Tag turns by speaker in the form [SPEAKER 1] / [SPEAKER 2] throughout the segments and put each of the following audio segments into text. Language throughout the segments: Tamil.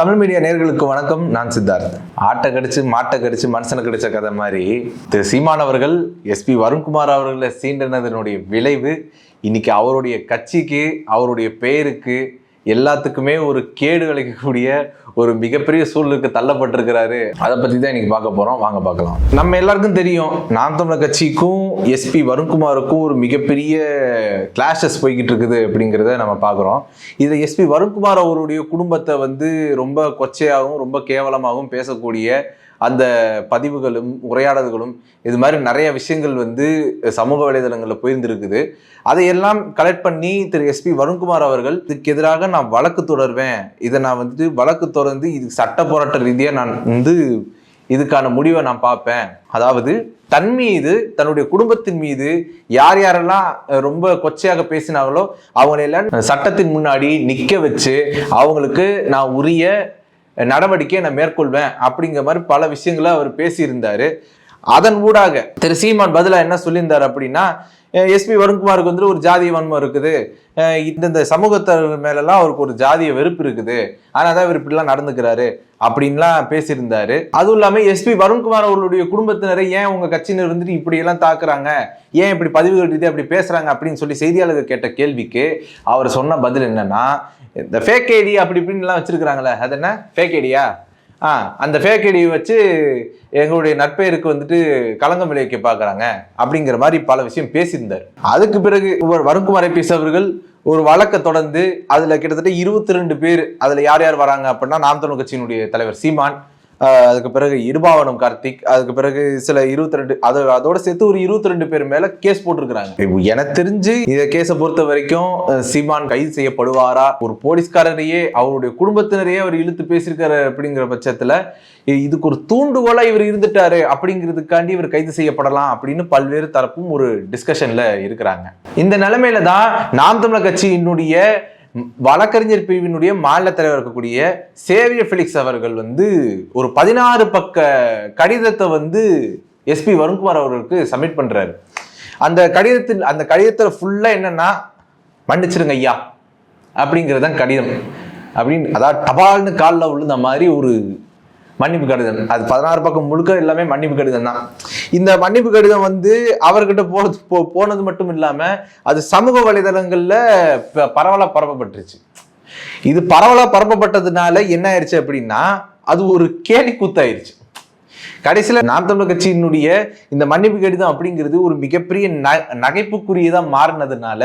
[SPEAKER 1] தமிழ் மீடியா நேர்களுக்கு வணக்கம். நான் சித்தார்த். ஆட்டை கடிச்சு மாட்டை கடிச்சு மனுஷனை கடிச்ச கதை மாதிரி திரு சீமான் அவர்கள் எஸ்பி வருண்குமார் அவர்களை சீண்டினதனுடைய விளைவு இன்னைக்கு அவருடைய கட்சிக்கு அவருடைய பெயருக்கு எல்லாத்துக்குமே ஒரு கேடு விளைக்கக்கூடிய ஒரு மிகப்பெரிய சூழலுக்கு தள்ளப்பட்டிருக்கிறாரு. அதை பற்றி தான் இன்னைக்கு பார்க்க போகிறோம் வாங்க பார்க்கலாம். நம்ம எல்லாருக்கும் தெரியும் நாம் தமிழர் கட்சிக்கும் எஸ்பி வருண்குமாருக்கும் ஒரு மிகப்பெரிய கிளாஷஸ் போய்கிட்டு இருக்குது அப்படிங்கிறத நம்ம பார்க்குறோம். இதில் எஸ்பி வருண்குமார் அவருடைய குடும்பத்தை வந்து ரொம்ப கொச்சையாகவும் ரொம்ப கேவலமாகவும் பேசக்கூடிய அந்த பதிவுகளும் உரையாடல்களும் இது மாதிரி நிறைய விஷயங்கள் வந்து சமூக வலைதளங்களில் போயிருந்துருக்குது. அதையெல்லாம் கலெக்ட் பண்ணி திரு எஸ்பி வருண்குமார் அவர்கள் இதுக்கு எதிராக நான் வழக்கு தொடர்வேன். இதை நான் வந்துட்டு வழக்கு தொடர்ந்து இது சட்ட போராட்ட ரீதியாக நான் வந்து இதுக்கான முடிவை நான் பார்ப்பேன். அதாவது தன் மீது தன்னுடைய குடும்பத்தின் மீது யார் யாரெல்லாம் ரொம்ப கொச்சையாக பேசினாங்களோ அவங்களெல்லாம் சட்டத்தின் முன்னாடி நிற்க வச்சு அவங்களுக்கு நான் உரிய நடவடிக்கையை நான் மேற்கொள்வேன் அப்படிங்கிற மாதிரி பல விஷயங்களை அவர் பேசியிருந்தார். அதன் ஊடாக. திரு சீமான் பதிலாக என்ன சொல்லியிருந்தார் அப்படின்னா எஸ்பி வருண்குமாருக்கு வந்து ஒரு ஜாதிய வன்மம் இருக்குது. இந்தந்த சமூகத்தவர் மேலெல்லாம் அவருக்கு ஒரு ஜாதிய வெறுப்பு இருக்குது. ஆனால் தான் இவர் இப்படிலாம் நடந்துக்கிறாரு அப்படின்லாம் பேசியிருந்தாரு. அதுவும் இல்லாமல் எஸ்பி வருண்குமார் அவர்களுடைய குடும்பத்தினரை ஏன் உங்கள் கட்சியினர் வந்துட்டு இப்படியெல்லாம் தாக்குறாங்க? ஏன் இப்படி பதிவு ரீதியாக அப்படி பேசுகிறாங்க அப்படின்னு சொல்லி செய்தியாளர்கள் கேட்ட கேள்விக்கு அவர் சொன்ன பதில் என்னன்னா இந்த ஃபேக் ஐடி அப்படி இப்படின்லாம் வச்சிருக்கிறாங்களே அது என்ன ஃபேக் ஐடியா ஆ அந்த ஃபேக் ஐடியை வச்சு எங்களுடைய நட்பெயருக்கு வந்துட்டு களங்கம் விளைவிக்க பார்க்குறாங்க அப்படிங்கிற மாதிரி பல விஷயம் பேசியிருந்தார். அதுக்கு பிறகு இவர் வருண்குமார் ஐபிஎஸ் அவர்கள் ஒரு வழக்கை தொடர்ந்து அதில் கிட்டத்தட்ட இருபத்தி ரெண்டு பேர் அதில் யார் யார் வராங்க அப்படின்னா நாம் தமிழ் கட்சியினுடைய தலைவர் சீமான் அதுக்கு பிறகு இருபாவனம் கார்த்திக் அதுக்கு பிறகு சில இருபத்தி ரெண்டு அது அதோட சேர்த்து ஒரு இருபத்தி ரெண்டு பேர் மேல கேஸ் போட்டிருக்கிறாங்க. எனக்கு தெரிஞ்சு இந்த கேஸை பொறுத்த வரைக்கும் சீமான் கைது செய்யப்படுவாரா? ஒரு போலீஸ்காரரையே அவருடைய குடும்பத்தினரையே அவர் இழுத்து பேசியிருக்காரு அப்படிங்கிற பட்சத்துல இதுக்கு ஒரு தூண்டுகோலா இவர் இருந்துட்டாரு அப்படிங்கிறதுக்காண்டி இவர் கைது செய்யப்படலாம் அப்படின்னு பல்வேறு தரப்பும் ஒரு டிஸ்கஷன்ல இருக்கிறாங்க. இந்த நிலைமையில தான் நாம் தமிழர் கட்சியினுடைய வழக்கறிஞர் பிரிவினுடைய மாநில தலைவர் இருக்கக்கூடிய சேவியர் பிலிக்ஸ் அவர்கள் வந்து ஒரு பதினாறு பக்க கடிதத்தை வந்து எஸ்பி வருண்குமார் அவர்களுக்கு சப்மிட் பண்றாரு. அந்த கடிதத்தில் அந்த கடிதத்தில் ஃபுல்லா என்னன்னா மன்னிச்சிருங்க ஐயா அப்படிங்கிறது தான் கடிதம். அப்படின்னு அதாவது டபால்னு காலில் விழுந்த மாதிரி ஒரு மன்னிப்பு கடிதம். அது பதினாறு பக்கம் முழுக்க எல்லாமே மன்னிப்பு கடிதம் தான். இந்த மன்னிப்பு கடிதம் வந்து அவர்கிட்ட போனது போ- போனது மட்டும் இல்லாம அது சமூக வலைதளங்கள்ல ப- பரவலா பரப்பப்பட்டுருச்சு. இது பரவலா பரப்பப்பட்டதுனால என்ன ஆயிடுச்சு அப்படின்னா அது ஒரு கேலி கூத்தாயிருச்சு. கடைசியில் நாம் தமிழர் கட்சியினுடைய இந்த மன்னிப்பு கடிதம் அப்படிங்கிறது ஒரு மிகப்பெரிய ந- நகைப்புக்குரியதாக மாறினதுனால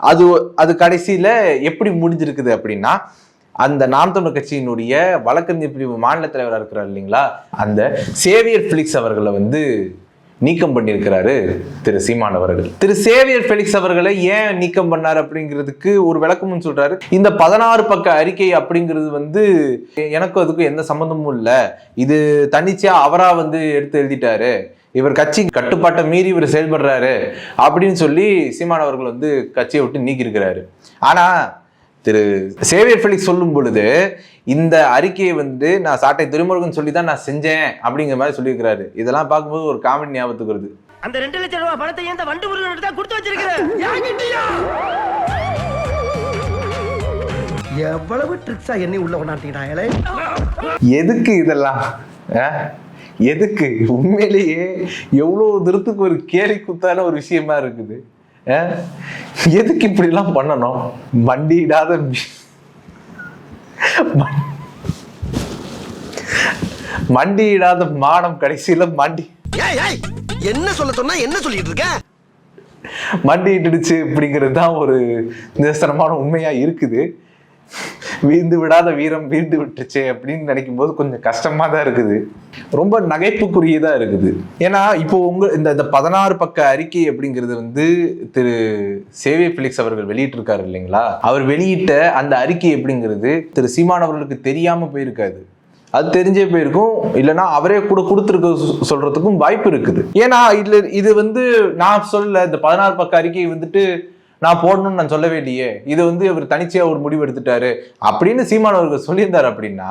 [SPEAKER 1] அது அது கடைசியில் எப்படி முடிஞ்சிருக்குது அப்படின்னா அந்த நாம் தமிழர் கட்சியினுடைய வழக்கறிஞர் பிரிவு மாநில தலைவராக இருக்கிறார் இல்லைங்களா? அந்த சேவியர் பிலிக்ஸ் அவர்களை வந்து நீக்கம் பண்ணியிருக்கிறாரு திரு சீமான் அவர்கள். திரு சேவியர் ஃபெலிக்ஸ் அவர்களை ஏன் நீக்கம் பண்ணார் அப்படிங்கிறதுக்கு ஒரு விளக்கமும் சொல்றாரு. இந்த பதினாறு பக்க அறிக்கை அப்படிங்கிறது வந்து எனக்கும் அதுக்கும் எந்த சம்மந்தமும் இல்லை. இது தனிச்சா அவரா வந்து எடுத்து எழுதிட்டாரு. இவர் கட்சி கட்டுப்பாட்டை மீறி இவர் செயல்படுறாரு அப்படின்னு சொல்லி சீமான் அவர்கள் வந்து கட்சியை விட்டு நீக்கியிருக்கிறாரு. ஆனா திரு சேவியர் ஃபெலிக்ஸ் சொல்லும் பொழுது இந்த அறிக்கையை வந்து நான் சாட்டை திருமுருகன் சொல்லி தான் நான் செஞ்சேன் அப்படிங்கிற மாதிரி சொல்லியிருக்கிறாரு. இதெல்லாம் பார்க்கும்போது ஒரு காமெடி ஞாபகத்துக்கு வருது.
[SPEAKER 2] அந்த ரெண்டு லட்சம் ரூபாய் பணத்தை ஏன் இந்த வண்டு முருகன் தான் கொடுத்து வச்சிருக்கிறேன்
[SPEAKER 3] எவ்வளவு ட்ரிக்ஸா என்னை உள்ள கொண்டாட்டிட்டாங்களே?
[SPEAKER 1] எதுக்கு இதெல்லாம்? ஆ? எதுக்கு? உண்மையிலேயே எவ்வளோ தூரத்துக்கு ஒரு கேலி குத்தான ஒரு விஷயமா இருக்குது? எதுக்கு இப்படிலாம் பண்ணணும்? மண்டியிடாத மண்டியிடாத மானம் கடைசியில மண்டி
[SPEAKER 3] என்ன சொல்ல சொன்னா என்ன சொல்லிட்டு இருக்க?
[SPEAKER 1] மண்டியிட்டுடுச்சு அப்படிங்கிறது தான் ஒரு நிதர்சனமான உண்மையா இருக்குது. வீழ்ந்து விடாத வீரம் வீழ்ந்து விட்டுச்சே அப்படின்னு நினைக்கும் போது கொஞ்சம் கஷ்டமா தான் இருக்குது. ரொம்ப நகைப்புக்குரியதா இருக்குது. ஏன்னா இப்போ உங்க இந்த இந்த பதினாறு பக்க அறிக்கை அப்படிங்கிறது வந்து திரு சேவிய பிலிக்ஸ் அவர்கள் வெளியிட்டிருக்காரு இல்லைங்களா? அவர் வெளியிட்ட அந்த அறிக்கை அப்படிங்கிறது திரு சீமான் அவர்களுக்கு தெரியாம போயிருக்காது. அது தெரிஞ்சே போயிருக்கும். இல்லைன்னா அவரே கூட கொடுத்துருக்க சொ- சொல்றதுக்கும் வாய்ப்பு இருக்குது. ஏன்னா இதுல இது வந்து நான் சொல்ல இந்த பதினாறு பக்க அறிக்கை வந்துட்டு நான் போடணும்னு நான் சொல்லவே இல்லையே. இது வந்து இவர் தனிச்சையாக ஒரு முடிவு எடுத்துட்டாரு அப்படின்னு சீமான் அவர்கள் சொல்லியிருந்தார் அப்படின்னா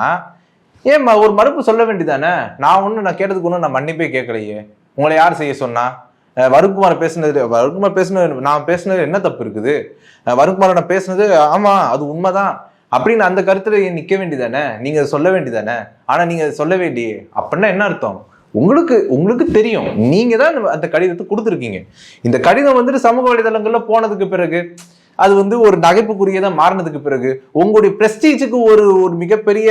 [SPEAKER 1] ஏன் ஒரு மறுப்பு சொல்ல வேண்டியதானே? நான் ஒன்றும் நான் கேட்டதுக்கு ஒன்றும் நான் மன்னிப்பே கேட்கலையே. உங்களை யார் செய்ய சொன்னா? வருண்குமார் பேசுனது வருண்குமார் பேசினது நான் பேசுனது என்ன தப்பு இருக்குது? வருண்குமார் நான் பேசுனது ஆமாம் அது உண்மைதான். அப்படின்னு அந்த கருத்துல ஏன் நிக்க வேண்டியதானே? நீங்க சொல்ல வேண்டியதானே? ஆனா நீங்க அதை சொல்ல வேண்டிய அப்படின்னா என்ன அர்த்தம்? உங்களுக்கு உங்களுக்கு தெரியும். நீங்க தான் அந்த- கடிதத்தை கொடுத்துருக்கீங்க. இந்த கடிதம் வந்துட்டு சமூக வலைதளங்கள்ல போனதுக்கு பிறகு அது வந்து ஒரு நகைப்புக்குரியதாக மாறினதுக்கு பிறகு உங்களுடைய பிரஸ்டீஜுக்கு ஒரு ஒரு மிகப்பெரிய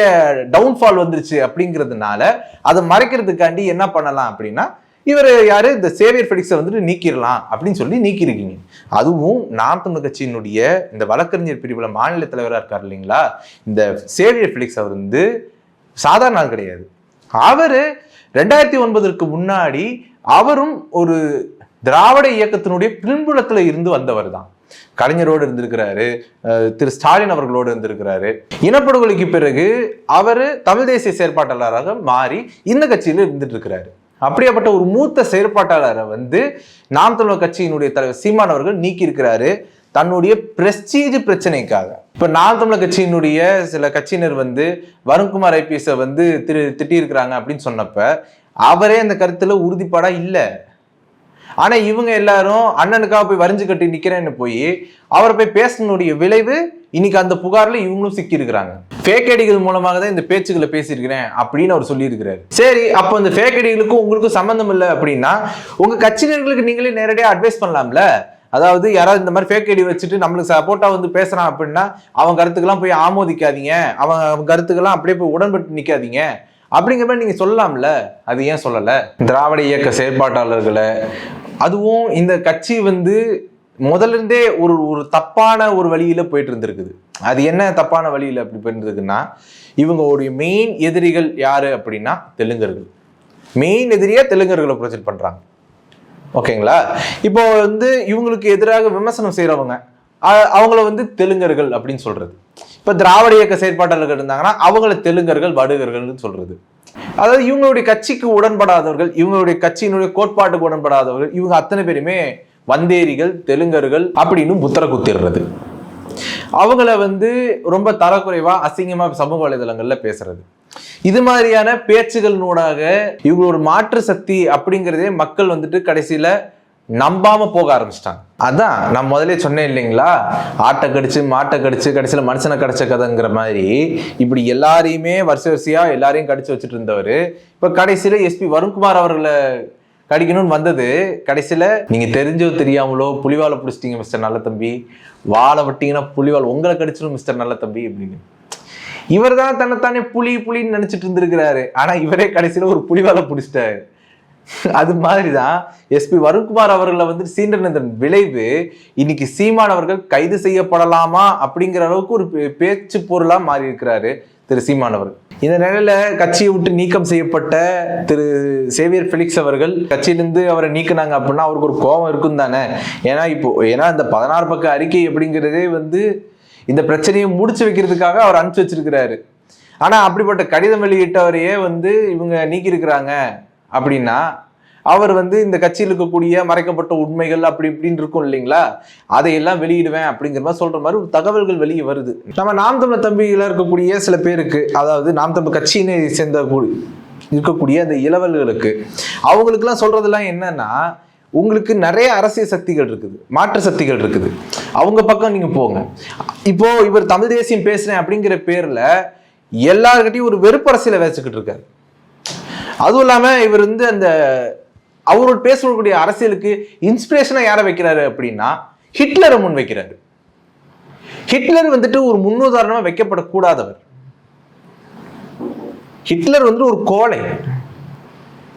[SPEAKER 1] டவுன்ஃபால் வந்துருச்சு அப்படிங்கிறதுனால அதை மறைக்கிறதுக்காண்டி என்ன பண்ணலாம் அப்படின்னா இவர் யாரு? இந்த சேவியர் ஃபெலிக்ஸை வந்துட்டு நீக்கிடலாம் அப்படின்னு சொல்லி நீக்கியிருக்கீங்க. அதுவும் நாம் தமிழ் கட்சியினுடைய இந்த வழக்கறிஞர் பிரிவுல மாநில தலைவராக இருக்கார் இல்லைங்களா? இந்த சேவியர் ஃபெலிக்ஸ் அவர் வந்து சாதாரண ஆள் கிடையாது. அவரு ரெண்டாயிரத்தி ஒன்பதற்கு முன்னாடி அவரும் ஒரு திராவிட இயக்கத்தினுடைய பின்புலத்துல இருந்து வந்தவர் தான் கலைஞரோடு இருந்திருக்கிறாரு திரு ஸ்டாலின் அவர்களோடு இருந்திருக்கிறாரு. இனப்படுகொலைக்கு பிறகு அவர் தமிழ் தேசிய செயற்பாட்டாளராக மாறி இந்த கட்சியில இருந்துட்டு இருக்கிறாரு அப்படியாப்பட்ட ஒரு மூத்த செயற்பாட்டாளரை வந்து நாம் தமிழர் கட்சியினுடைய தலைவர் சீமான் அவர்கள் நீக்கி இருக்கிறாரு தன்னுடைய பிரஸ்டீஜ் பிரச்சனைக்காக. இப்போ நாள் தமிழர் கட்சியினுடைய சில கட்சியினர் வந்து வருண்குமார் ஐபிஎஸை வந்து திரு திட்டியிருக்கிறாங்க அப்படின்னு சொன்னப்ப அவரே அந்த கருத்தில் உறுதிப்பாடாக இல்லை. ஆனால் இவங்க எல்லாரும் அண்ணனுக்காக போய் வரிஞ்சு கட்டி நிற்கிறேன்னு போய் அவரை போய் பேசினுடைய விளைவு இன்னைக்கு அந்த புகாரில் இவங்களும் சிக்கியிருக்கிறாங்க. ஃபேக் ஐடிகள் மூலமாக தான் இந்த பேச்சுக்களை பேசியிருக்கிறேன் அப்படின்னு அவர் சொல்லியிருக்கிறாரு. சரி அப்போ இந்த ஃபேக் ஐடிகளுக்கும் உங்களுக்கும் சம்மந்தம் இல்லை அப்படின்னா உங்கள் கட்சியினர்களுக்கு நீங்களே நேரடியாக அட்வைஸ் பண்ணலாம்ல? அதாவது யாராவது இந்த மாதிரி ஃபேக் ஐடி வச்சுட்டு நம்மளுக்கு சப்போர்ட்டாக வந்து பேசுகிறான் அப்படின்னா அவன் கருத்துக்கெல்லாம் போய் ஆமோதிக்காதீங்க. அவன் அவன் கருத்துக்கெல்லாம் அப்படியே போய் உடன்பட்டு நிற்காதீங்க அப்படிங்கிற மாதிரி நீங்கள் சொல்லலாம்ல? அது ஏன் சொல்லலை? திராவிட இயக்க செயற்பாட்டாளர்களை அதுவும் இந்த கட்சி வந்து முதல்ல இருந்தே ஒரு ஒரு தப்பான ஒரு வழியில் போயிட்டு இருந்திருக்குது. அது என்ன தப்பான வழியில் அப்படி போயிட்டு இருக்குன்னா இவங்களுடைய மெயின் எதிரிகள் யாரு அப்படின்னா தெலுங்கர்கள். மெயின் எதிரியாக தெலுங்கர்களை ப்ரொஜெக்ட் பண்ணுறாங்க ஓகேங்களா? இப்போ வந்து இவங்களுக்கு எதிராக விமர்சனம் செய்கிறவங்க அவங்கள வந்து தெலுங்கர்கள் அப்படின்னு சொல்றது. இப்போ திராவிட இயக்க செயற்பாட்டாளர்கள் இருந்தாங்கன்னா அவங்கள தெலுங்கர்கள் வடுகர்கள்னு சொல்றது. அதாவது இவங்களுடைய கட்சிக்கு உடன்படாதவர்கள் இவங்களுடைய கட்சியினுடைய கோட்பாட்டுக்கு உடன்படாதவர்கள் இவங்க அத்தனை பேருமே வந்தேரிகள் தெலுங்கர்கள் அப்படின்னு புத்தர குத்திடுறது அவங்கள வந்து ரொம்ப தரக்குறைவா அசிங்கமா சமூக வலைதளங்கள்ல பேசுறது. இது மாதிரியான பேச்சுகளினூடாக இவங்க ஒரு மாற்று சக்தி அப்படிங்கிறதே மக்கள் வந்துட்டு கடைசியில நம்பாம போக ஆரம்பிச்சிட்டாங்க. அதான் நான் முதலே சொன்னேன் இல்லைங்களா? ஆட்டை கடிச்சு மாட்டை கடிச்சு கடைசியில மனுஷனை கடிச்ச கதைங்கிற மாதிரி இப்படி எல்லாரையுமே வருஷ வரிசையா எல்லாரையும் கடிச்சு வச்சுட்டு இருந்தவர். இப்ப கடைசியில எஸ்பி வருண்குமார் அவர்களை கடிக்கணும்னு வந்தது. கடைசியில் நீங்கள் தெரிஞ்சோ தெரியாமலோ புலிவாலை பிடிச்சிட்டீங்க மிஸ்டர் நல்ல தம்பி வாழை விட்டீங்கன்னா புலிவால் உங்களை கடிச்சிடும் மிஸ்டர் நல்ல தம்பி அப்படின்னு. இவர் தான் தன்னைத்தானே புலி புலின்னு நினைச்சிட்டு இருந்திருக்கிறாரு. ஆனா இவரே கடைசியில ஒரு புலிவாலை பிடிச்சிட்டாரு. அது மாதிரி தான் எஸ்பி வருண்குமார் அவர்களை வந்து சீண்டனந்தன் விளைவு இன்னைக்கு சீமான் அவர்கள் கைது செய்யப்படலாமா அப்படிங்கிற அளவுக்கு ஒரு பே- பேச்சு பொருளா மாறி இருக்கிறாரு திரு சீமான் அவர்கள். இந்த நிலையில கட்சியை விட்டு நீக்கம் செய்யப்பட்ட திரு சேவியர் ஃபெலிக்ஸ் அவர்கள் கட்சியிலிருந்து அவரை நீக்குனாங்க அப்படின்னா அவருக்கு ஒரு கோபம் இருக்கும் தானே ஏன்னா இப்போ ஏன்னா இந்த பதினாறு பக்க அறிக்கை அப்படிங்கிறதே வந்து இந்த பிரச்சனையை முடிச்சு வைக்கிறதுக்காக அவர் அனுப்பிச்சு வச்சிருக்கிறாரு. ஆனா அப்படிப்பட்ட கடிதம் வெளியிட்டவரையே வந்து இவங்க நீக்கியிருக்கிறாங்க அப்படின்னா அவர் வந்து இந்த கட்சியில் இருக்கக்கூடிய மறைக்கப்பட்ட உண்மைகள் அப்படி இப்படின்னு இருக்கும் இல்லைங்களா? அதையெல்லாம் வெளியிடுவேன் அப்படிங்கிற மாதிரி சொல்ற மாதிரி ஒரு தகவல்கள் வெளியே வருது. நம்ம நாம் தமிழ் தம்பியில இருக்கக்கூடிய சில பேருக்கு அதாவது நாம் தமிழ் கட்சியினை சேர்ந்த இருக்கக்கூடிய அந்த இளவல்களுக்கு அவங்களுக்குலாம் சொல்றதெல்லாம் என்னன்னா உங்களுக்கு நிறைய அரசியல் சக்திகள் இருக்குது. மாற்று சக்திகள் இருக்குது. அவங்க பக்கம் நீங்க போங்க. இப்போ இவர் தமிழ் தேசியம் பேசுறேன் அப்படிங்கிற பேர்ல எல்லார்கிட்டையும் ஒரு வெறுப்பு அரசியலை வச்சுக்கிட்டு இருக்காரு. அதுவும் இல்லாம இவர் வந்து அந்த அவரோட பேசக்கூடிய அரசியலுக்கு இன்ஸ்பிரேஷனா யாரை வைக்கிறாரு அப்படின்னா ஹிட்லரை முன் வைக்கிறாரு. ஹிட்லர் வந்துட்டு ஒரு முன்னுதாரணமா வைக்கப்படக்கூடாதவர். ஹிட்லர் வந்துட்டு ஒரு கோழை.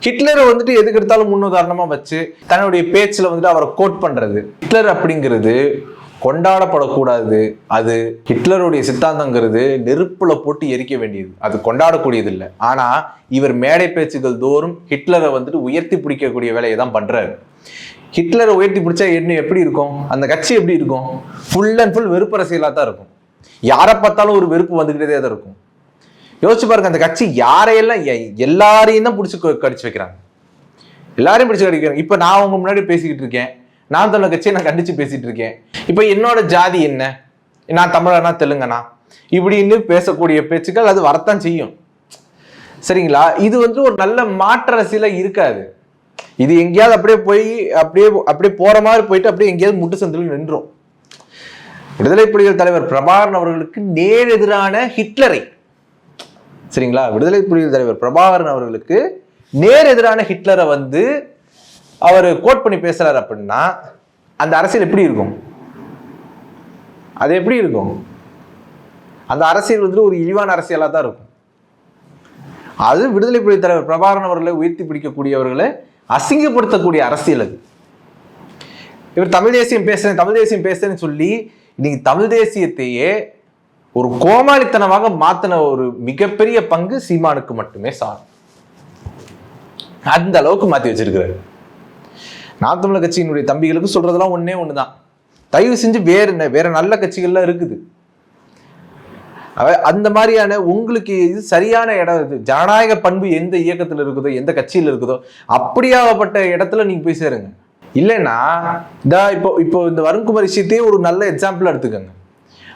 [SPEAKER 1] ஹிட்லரை வந்துட்டு எதுக்கு எடுத்தாலும் முன்னுதாரணமா வச்சு தன்னுடைய பேச்சுல வந்துட்டு அவரை கோட் பண்றது. ஹிட்லர் அப்படிங்கிறது கொண்டாடப்படக்கூடாது. அது ஹிட்லருடைய சித்தாந்தங்கிறது நெருப்புல போட்டு எரிக்க வேண்டியது. அது கொண்டாடக்கூடியது இல்லை ஆனா இவர் மேடை பேச்சுகள் தோறும் ஹிட்லரை வந்துட்டு உயர்த்தி பிடிக்கக்கூடிய வேலையை தான் பண்றாரு. ஹிட்லரை உயர்த்தி பிடிச்சா என்ன எப்படி இருக்கும்? அந்த கட்சி எப்படி இருக்கும்? ஃபுல் அண்ட் ஃபுல் வெறுப்பு தான் இருக்கும். யாரை பார்த்தாலும் ஒரு வெறுப்பு வந்துகிட்டே தான் இருக்கும். யோசிச்சு பாருங்க அந்த கட்சி யாரையெல்லாம் எ- எல்லாரையும் தான் பிடிச்சி கடிச்சு வைக்கிறாங்க. எல்லாரையும் பிடிச்சி கடிக்கிறாங்க இப்போ நான் உங்க முன்னாடி பேசிக்கிட்டு இருக்கேன். நான் தமிழ் கட்சியை நான் கண்டிச்சு பேசிட்டு இருக்கேன். இப்போ என்னோட ஜாதி என்ன? நான் தமிழனா தெலுங்கனா? இப்படின்னு பேசக்கூடிய பேச்சுக்கள் அது வரத்தான் செய்யும். சரிங்களா? இது வந்து ஒரு நல்ல மாற்ற அரசியல இருக்காது. இது எங்கேயாவது அப்படியே போய் அப்படியே அப்படியே போற மாதிரி போயிட்டு அப்படியே எங்கேயாவது முட்டு சந்தில் நின்றோம். விடுதலை புலிகள் தலைவர் பிரபாகரன் அவர்களுக்கு நேரெதிரான ஹிட்லரை சரிங்களா? விடுதலை புலிகள் தலைவர் பிரபாகரன் அவர்களுக்கு நேர் எதிரான ஹிட்லரை வந்து அவர் கோட் பண்ணி பேசுறாரு அப்படின்னா அந்த அரசியல் எப்படி இருக்கும்? அது எப்படி இருக்கும்? அந்த அரசியல் வந்து ஒரு இழிவான அரசியலாக தான் இருக்கும். அது விடுதலை புலி தலைவர் பிரபாகரன் அவர்களை உயர்த்தி பிடிக்கக்கூடியவர்களை அசிங்கப்படுத்தக்கூடிய அரசியல் அது. இவர் தமிழ் தேசியம் பேசுறேன் தமிழ் தேசியம் பேசுறேன்னு சொல்லி இன்னைக்கு தமிழ் தேசியத்தையே ஒரு கோமாளித்தனமாக மாத்தின ஒரு மிகப்பெரிய பங்கு சீமானுக்கு மட்டுமே சார். அந்த அளவுக்கு மாத்தி வச்சிருக்கிறாரு. நாம் தமிழர் கட்சியினுடைய தம்பிகளுக்கு சொல்றதெல்லாம் ஒண்ணே ஒண்ணுதான். தயவு செஞ்சு வேற என்ன வேற நல்ல கட்சிகள்லாம் இருக்குது. அந்த மாதிரியான உங்களுக்கு இது சரியான இடம் இது ஜனநாயக பண்பு எந்த இயக்கத்தில் இருக்குதோ எந்த கட்சியில இருக்குதோ அப்படியாகப்பட்ட இடத்துல நீங்க போய் சேருங்க. இல்லைன்னா இதா இப்போ இப்போ இந்த வருண்குமார் விஷயத்தையே ஒரு நல்ல எக்ஸாம்பிள் எடுத்துக்கோங்க.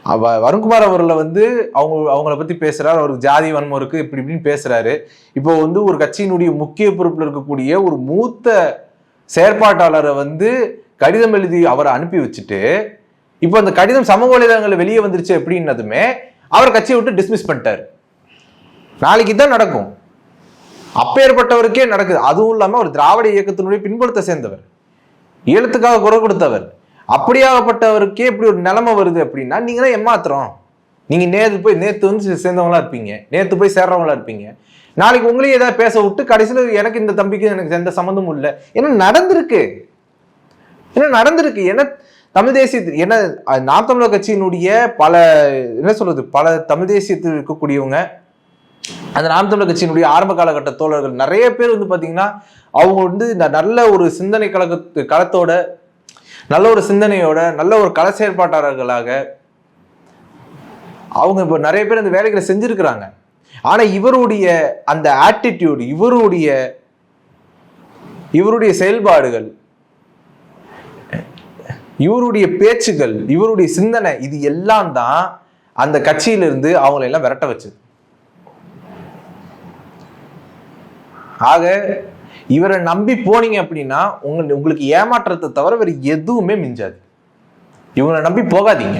[SPEAKER 1] அவ வருண்குமார் அவர்களை வந்து அவங்க அவங்கள பத்தி பேசுறாரு. அவருக்கு ஜாதி வன்மம் இருக்கு இப்படி இப்படின்னு பேசுறாரு. இப்போ வந்து ஒரு கட்சியினுடைய முக்கிய பொறுப்பில் இருக்கக்கூடிய ஒரு மூத்த செயற்பாட்டாளரை வந்து கடிதம் எழுதி அவரை அனுப்பி வச்சுட்டு இப்போ அந்த கடிதம் சமூக வலைதளங்களில் வெளியே வந்துருச்சு அப்படின்னதுமே அவர் கட்சியை விட்டு டிஸ்மிஸ் பண்ணிட்டார். நாளைக்கு தான் நடக்கும். அப்பேற்பட்டவருக்கே நடக்குது. அதுவும் இல்லாமல் ஒரு திராவிட இயக்கத்தினுடைய பின்புலத்தை சேர்ந்தவர். ஈழத்துக்காக குரல் கொடுத்தவர். அப்படியாகப்பட்டவருக்கே இப்படி ஒரு நிலைமை வருது அப்படின்னா நீங்க தான் ஏமாத்துறோம். நீங்க நேத்து போய் நேத்து வந்து சேர்ந்தவங்களா இருப்பீங்க. நேத்து போய் சேர்றவங்களா இருப்பீங்க. நாளைக்கு உங்களையும் ஏதாவது பேச விட்டு கடைசியில் எனக்கு இந்த தம்பிக்கு எனக்கு எந்த சம்மந்தமும் இல்லை. ஏன்னா நடந்திருக்கு. என்ன நடந்திருக்கு. என்ன தமிழ் தேசிய என்ன அஹ், நாம் தமிழர் கட்சியினுடைய பல என்ன சொல்றது பல தமிழ் தேசியத்தில் இருக்கக்கூடியவங்க அந்த நாம் தமிழர் கட்சியினுடைய ஆரம்ப காலகட்ட தோழர்கள் நிறைய பேர் வந்து பாத்தீங்கன்னா அவங்க வந்து இந்த நல்ல ஒரு சிந்தனை கழக களத்தோட நல்ல ஒரு சிந்தனையோட நல்ல ஒரு கள செயற்பாட்டாளர்களாக அவங்க இப்போ நிறைய பேர் அந்த வேலைகளை செஞ்சிருக்கிறாங்க. ஆனா இவருடைய அந்த ஆட்டிடியூடு இவருடைய இவருடைய செயல்பாடுகள் இவருடைய பேச்சுகள் இவருடைய சிந்தனை இது எல்லாம் தான் அந்த கட்சியிலிருந்து அவங்களை எல்லாம் விரட்ட வச்சது. ஆக இவரை நம்பி போனீங்க அப்படின்னா உங்க உங்களுக்கு ஏமாற்றத்தை தவிர வேற எதுவுமே மிஞ்சாது. இவங்களை நம்பி போகாதீங்க.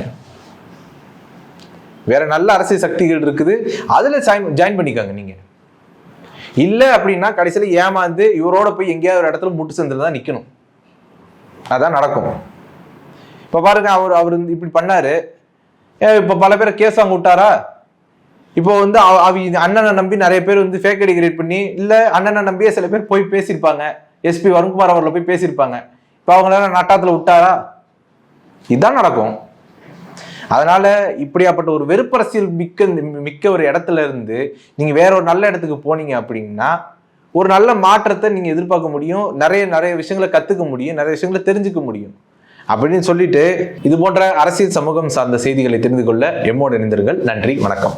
[SPEAKER 1] வேற நல்ல அரசியல் சக்திகள் இருக்குது. அதுல ஜாயின் பண்ணிக்கோங்க நீங்க. இல்லை அப்படின்னா கடைசியில ஏமாந்து இவரோட போய் எங்கேயாவது ஒரு இடத்துல முட்டு சந்தில் தான் நிக்கணும். அதான் நடக்கும். இப்ப பாருங்க அவர் அவர் இப்படி பண்ணாரு. இப்போ இப்ப பல பேரை கேஸ் வாங்க விட்டாரா இப்போ வந்து அவ- அவ இது அண்ணனை நம்பி நிறைய பேர் வந்து ஃபேக் ஐடி கிரியேட் பண்ணி இல்லை அண்ணனை நம்பியே சில பேர் போய் பேசியிருப்பாங்க. எஸ்பி வருண்குமார் அவர்களை போய் பேசியிருப்பாங்க. இப்போ அவங்களால நட்டாத்தில் விட்டாரா? இதுதான் நடக்கும். அதனால இப்படியாப்பட்ட ஒரு வெறுப்பரசியல் மிக்க மிக்க ஒரு இடத்துல இருந்து நீங்கள் வேற ஒரு நல்ல இடத்துக்கு போனீங்க அப்படின்னா ஒரு நல்ல மாற்றத்தை நீங்கள் எதிர்பார்க்க முடியும். நிறைய நிறைய விஷயங்களை கற்றுக்க முடியும். நிறைய விஷயங்களை தெரிஞ்சுக்க முடியும். அப்படின்னு சொல்லிட்டு இது போன்ற அரசியல் சமூகம் சார்ந்த செய்திகளை தெரிந்து கொள்ள எம்மோடு இணைந்தீர்கள் நன்றி வணக்கம்.